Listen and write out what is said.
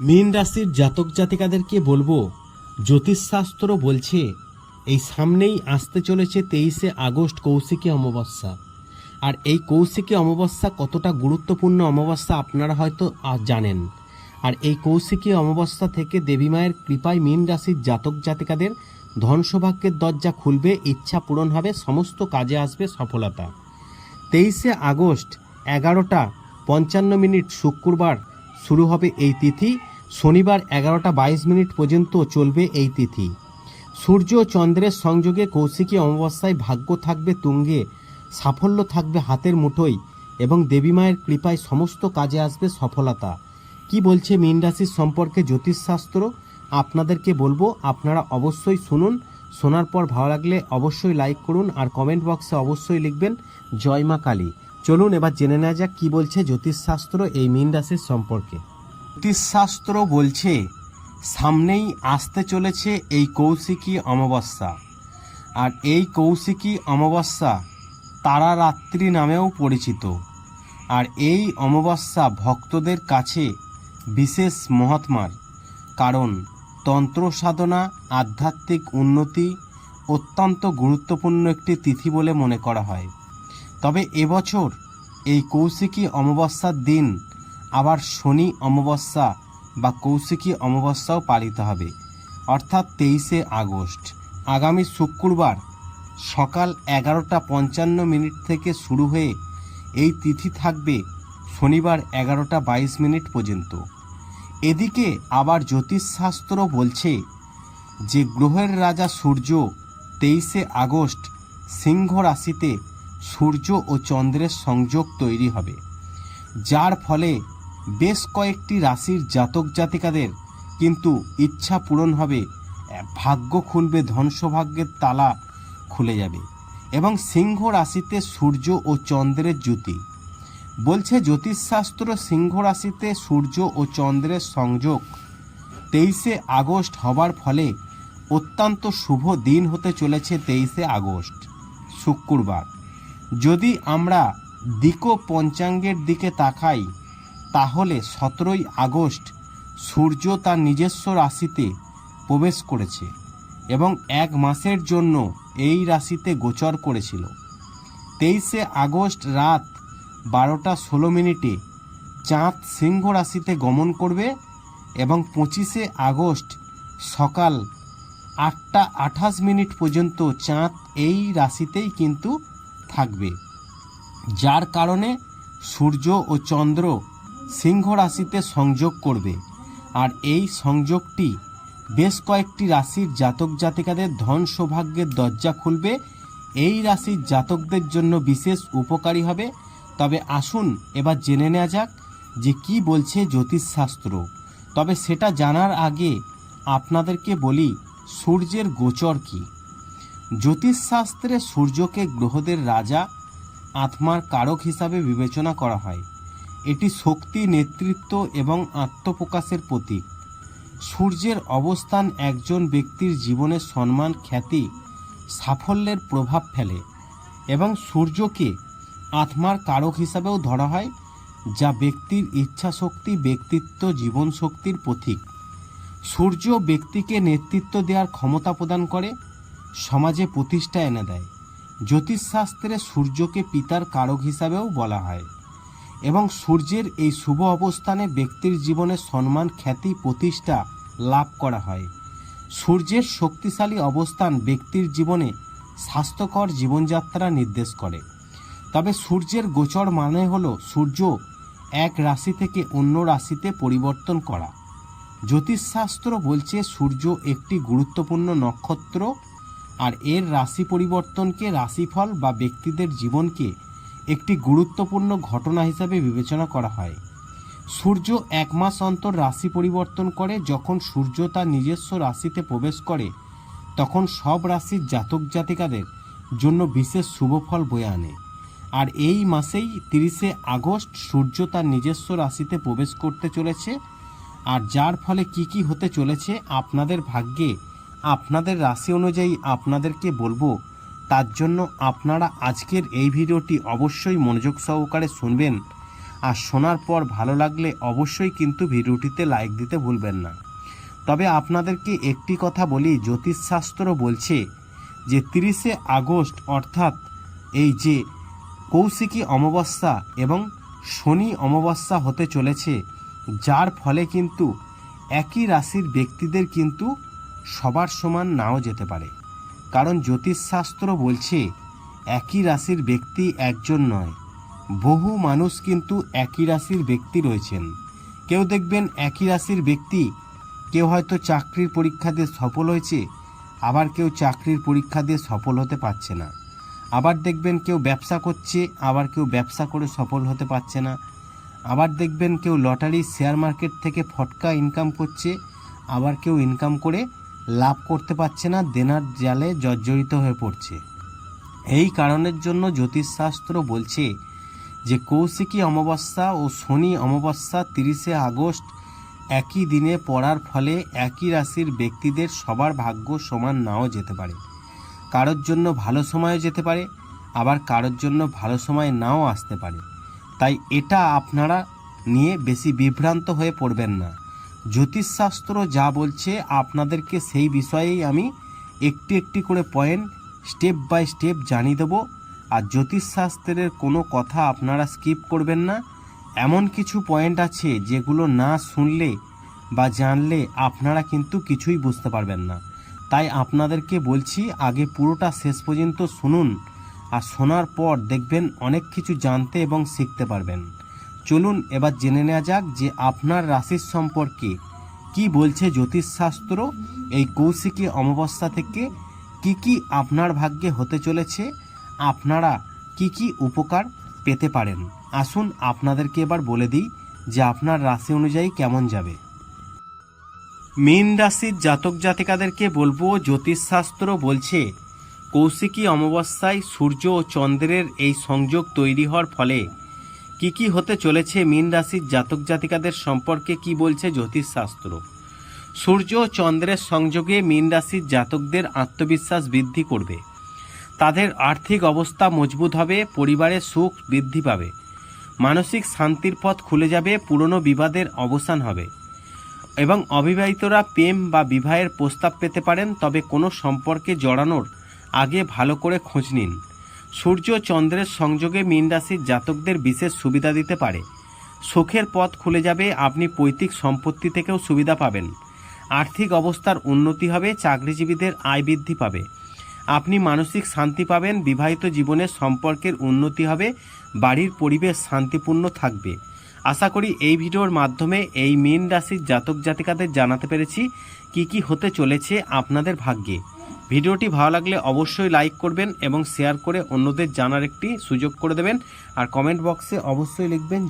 মীন রাশির জাতক জাতিকাদেরকে বলব, জ্যোতিষশাস্ত্র বলছে, এই সামনেই আসতে চলেছে তেইশে আগস্ট কৌশিকী অমাবস্যা। আর এই কৌশিকী অমাবস্যা কতটা গুরুত্বপূর্ণ অমাবস্যা আপনারা হয়তো জানেন। আর এই কৌশিকী অমাবস্যা থেকে দেবী মায়ের কৃপায় মীন রাশির জাতক জাতিকাদের ধন সৌভাগ্যের দরজা খুলবে, ইচ্ছা পূরণ হবে, সমস্ত কাজে আসবে সফলতা। তেইশে আগস্ট এগারোটা পঞ্চান্ন মিনিট শুক্রবার শুরু হবে এই তিথি। শনিবার এগারোটা বাইশ মিনিট পর্যন্ত চলবে এই তিথি। সূর্য চন্দ্রের সংযোগে কৌশিকী অমাবস্যায় ভাগ্য থাকবে তুঙ্গে, সাফল্য থাকবে হাতের মুঠোয় এবং দেবী মায়ের কৃপায় সমস্ত কাজে আসবে সফলতা। কি বলছে মীন রাশির সম্পর্কে জ্যোতিষশাস্ত্র? আপনাদেরকে বলব, আপনারা অবশ্যই শুনুন। শোনার পর ভালো লাগলে অবশ্যই লাইক করুন আর কমেন্ট বক্সে অবশ্যই লিখবেন, জয় মা কালী। চলুন এবার জেনে নেওয়া যাক কি বলছে জ্যোতিষশাস্ত্র এই মীন রাশির সম্পর্কে। জ্যোতিষশাস্ত্র বলছে, সামনেই আসতে চলেছে এই কৌশিকী অমাবস্যা। আর এই কৌশিকী অমাবস্যা তারা রাত্রি নামেও পরিচিত। আর এই অমাবস্যা ভক্তদের কাছে বিশেষ মহাত্মার। কারণ তন্ত্র সাধনা, আধ্যাত্মিক উন্নতি অত্যন্ত গুরুত্বপূর্ণ একটি তিথি বলে মনে করা হয়। তবে এবছর এই কৌশিকী অমাবস্যার দিন। আবার শনি অমাবস্যা বা কৌশিকী অমাবস্যাও পালিত হবে। অর্থাৎ তেইশে আগস্ট। আগামী শুক্রবার সকাল এগারোটা পঞ্চান্ন মিনিট থেকে শুরু হয়ে এই তিথি থাকবে শনিবার এগারোটা বাইশ মিনিট পর্যন্ত। এদিকে আবার জ্যোতিষশাস্ত্র বলছে যে, গ্রহের রাজা সূর্য তেইশে আগস্ট সিংহ রাশিতে সূর্য ও চন্দ্রের সংযোগ তৈরি হবে, যার ফলে বেশ কয়েকটি রাশির জাতক জাতিকাদের কিন্তু ইচ্ছা পূরণ হবে, ভাগ্য খুলবে ধন সৌভাগ্যের তালা খুলে যাবে এবং সিংহ রাশিতে সূর্য ও চন্দ্রের জ্যোতি। বলছে জ্যোতিষশাস্ত্র, সিংহ রাশিতে সূর্য ও চন্দ্রের সংযোগ তেইশে আগস্ট হবার ফলে অত্যন্ত শুভ দিন হতে চলেছে তেইশে আগস্ট, শুক্রবার। যদি আমরা দিকো পঞ্চাঙ্গের দিকে তাকাই, তাহলে সতেরোই আগস্ট সূর্য তার নিজস্ব রাশিতে প্রবেশ করেছে এবং এক মাসের জন্য এই রাশিতে গোচর করেছিল। তেইশে আগস্ট রাত বারোটা ষোলো মিনিটে চাঁদ সিংহ রাশিতে গমন করবে এবং পঁচিশে আগস্ট সকাল আটটা আঠাশ মিনিট পর্যন্ত চাঁদ এই রাশিতেই কিন্তু থাকবে। যার কারণে সূর্য ও চন্দ্র সিংহ রাশিতে সংযোগ করবে। আর এই সংযোগটি বেশ কয়েকটি রাশির জাতক জাতিকাদের ধন সৌভাগ্যের দরজা খুলবে। এই রাশির জাতকদের জন্য বিশেষ উপকারী হবে। তবে আসুন এবার জেনে নেওয়া যাক যে কি বলছে জ্যোতিষশাস্ত্র। তবে সেটা জানার আগে আপনাদেরকে বলি, সূর্যের গোচর কি? জ্যোতিষশাস্ত্রে সূর্যকে গ্রহদের রাজা, আত্মার কারক হিসাবে বিবেচনা করা হয়। এটি শক্তি, নেতৃত্ব এবং আত্মপ্রকাশের প্রতীক। সূর্যের অবস্থান একজন ব্যক্তির জীবনে সম্মান, খ্যাতি, সাফল্যের প্রভাব ফেলে এবং সূর্যকে আত্মার কারক হিসাবেও ধরা হয়, যা ব্যক্তির ইচ্ছা শক্তি ব্যক্তিত্ব জীবন শক্তির প্রতীক। সূর্য ব্যক্তিকে নেতৃত্ব দেওয়ার ক্ষমতা প্রদান করে সমাজে প্রতিষ্ঠা এনে দেয়। জ্যোতিষশাস্ত্রে সূর্যকে পিতার কারক হিসাবেও বলা হয় এবং সূর্যের এই শুভ অবস্থানে ব্যক্তির জীবনে সম্মান, খ্যাতি, প্রতিষ্ঠা লাভ করা হয়। সূর্যের শক্তিশালী অবস্থান ব্যক্তির জীবনে স্বাস্থ্যকর জীবনযাত্রা নির্দেশ করে। তবে সূর্যের গোচর মানে হলো সূর্য এক রাশি থেকে অন্য রাশিতে পরিবর্তন করা। জ্যোতিষশাস্ত্র বলছে সূর্য একটি গুরুত্বপূর্ণ নক্ষত্র আর এর রাশি পরিবর্তনকে রাশিফল বা ব্যক্তিদের জীবনকে একটি গুরুত্বপূর্ণ ঘটনা হিসাবে বিবেচনা করা হয়। সূর্য এক মাস অন্তর রাশি পরিবর্তন করে, যখন সূর্য তার নিজস্ব রাশিতে প্রবেশ করে, তখন সব রাশির জাতক জাতিকাদের জন্য বিশেষ শুভফল বয়ে আনে। আর এই মাসেই তিরিশে আগস্ট সূর্য তার নিজস্ব রাশিতে প্রবেশ করতে চলেছে। আর যার ফলে কি কি হতে চলেছে, আপনাদের ভাগ্যে আপনাদের রাশি অনুযায়ী আপনাদেরকে বলব, তার জন্য আপনারা আজকের এই ভিডিওটি অবশ্যই মনোযোগ সহকারে শুনবেন। আর শোনার পর ভালো লাগলে অবশ্যই কিন্তু ভিডিওটিতে লাইক দিতে ভুলবেন না। তবে আপনাদেরকে একটি কথা বলি, জ্যোতিষশাস্ত্র বলছে যে তিরিশে আগস্ট অর্থাৎ এই যে কৌশিকী অমাবস্যা এবং শনি অমাবস্যা হতে চলেছে, যার ফলে কিন্তু একই রাশির ব্যক্তিদের কিন্তু সবার সমান নাও যেতে পারে। কারণ জ্যোতিষশাস্ত্র বলছে, একই রাশির ব্যক্তি একজন নয়। বহু মানুষ কিন্তু একই রাশির ব্যক্তি রয়েছেন। কেউ দেখবেন একই রাশির ব্যক্তি, কেউ হয়তো চাকরির পরীক্ষা দিয়ে সফল হয়েছে, আবার কেউ চাকরির পরীক্ষা দিয়ে সফল হতে পারছে না। আবার দেখবেন কেউ ব্যবসা করছে, আবার কেউ ব্যবসা করে সফল হতে পারছে না। আবার দেখবেন কেউ লটারি শেয়ার মার্কেট থেকে ফটকা ইনকাম করছে, আবার কেউ ইনকাম করে লাভ করতে পারছে না, দেনার জালে জর্জরিত হয়ে পড়ছে। এই কারণের জন্য জ্যোতিষশাস্ত্র বলছে যে কৌশিকী অমাবস্যা ও শনি অমাবস্যা তিরিশে আগস্ট একই দিনে পড়ার ফলে একই রাশির ব্যক্তিদের সবার ভাগ্য সমান নাও যেতে পারে। কারোর জন্য ভালো সময়ও যেতে পারে, আবার কারোর জন্য ভালো সময় নাও আসতে পারে। তাই এটা আপনারা নিয়ে বেশি বিভ্রান্ত হয়ে পড়বেন না। জ্যোতিষশাস্ত্র যা বলছে, আপনাদেরকে সেই বিষয়েই আমি একটি একটি করে পয়েন্ট স্টেপ বাই স্টেপ জানিয়ে দেবো। আর জ্যোতিষশাস্ত্রের কোনো কথা আপনারা স্কিপ করবেন না। এমন কিছু পয়েন্ট আছে যেগুলো না শুনলে বা জানলে আপনারা কিন্তু কিছুই বুঝতে পারবেন না। তাই আপনাদেরকে বলছি, আগে পুরোটা শেষ পর্যন্ত শুনুন। আর শোনার পর দেখবেন অনেক কিছু জানতে এবং শিখতে পারবেন। চলুন এবার জেনে নেওয়া যাক যে আপনার রাশির সম্পর্কে কি বলছে জ্যোতিষশাস্ত্র, এই কৌশিকী অমাবস্যা থেকে কি কি আপনার ভাগ্যে হতে চলেছে, আপনারা কি কি উপকার পেতে পারেন। আসুন আপনাদেরকে এবার বলে দিই যে আপনার রাশি অনুযায়ী কেমন যাবে। মীন রাশির জাতক জাতিকাদেরকে বলব, জ্যোতিষশাস্ত্র বলছে, কৌশিকী অমাবস্যায় সূর্য ও চন্দ্রের এই সংযোগ তৈরি হওয়ার ফলে কি কি হতে চলেছে মীন রাশির জাতক জাতিকাদের সম্পর্কে কি বলছে জ্যোতিষশাস্ত্র? সূর্য ও চন্দ্রের সংযোগে মীন রাশির জাতকদের আত্মবিশ্বাস বৃদ্ধি করবে। তাদের আর্থিক অবস্থা মজবুত হবে, পরিবারের সুখ বৃদ্ধি পাবে। মানসিক শান্তির পথ খুলে যাবে, পুরনো বিবাদের অবসান হবে। এবং অবিবাহিতরা প্রেম বা বিবাহের প্রস্তাব পেতে পারেন, তবে কোনো সম্পর্কে জড়ানোর আগে ভালো করে খোঁজ নিন। সূর্য চন্দ্রের সংযোগে মীন রাশির জাতকদের বিশেষ সুবিধা দিতে পারে। সুখের পথ খুলে যাবে, আপনি পৈতৃক সম্পত্তি থেকেও সুবিধা পাবেন। আর্থিক অবস্থার উন্নতি হবে, চাকরিজীবীদের আয় বৃদ্ধি পাবে। আপনি মানসিক শান্তি পাবেন, বিবাহিত জীবনের সম্পর্কের উন্নতি হবে, বাড়ির পরিবেশ শান্তিপূর্ণ থাকবে। আশা করি এই ভিডিওর মাধ্যমে এই মীন রাশির জাতক জাতিকাদের জানাতে পেরেছি, কি কি হতে চলেছে আপনাদের ভাগ্যে। ভিডিওটি ভালো লাগলে অবশ্যই লাইক করবেন এবং শেয়ার করে অন্যদের জানার একটি সুযোগ করে দেবেন। আর কমেন্ট বক্সে অবশ্যই লিখবেন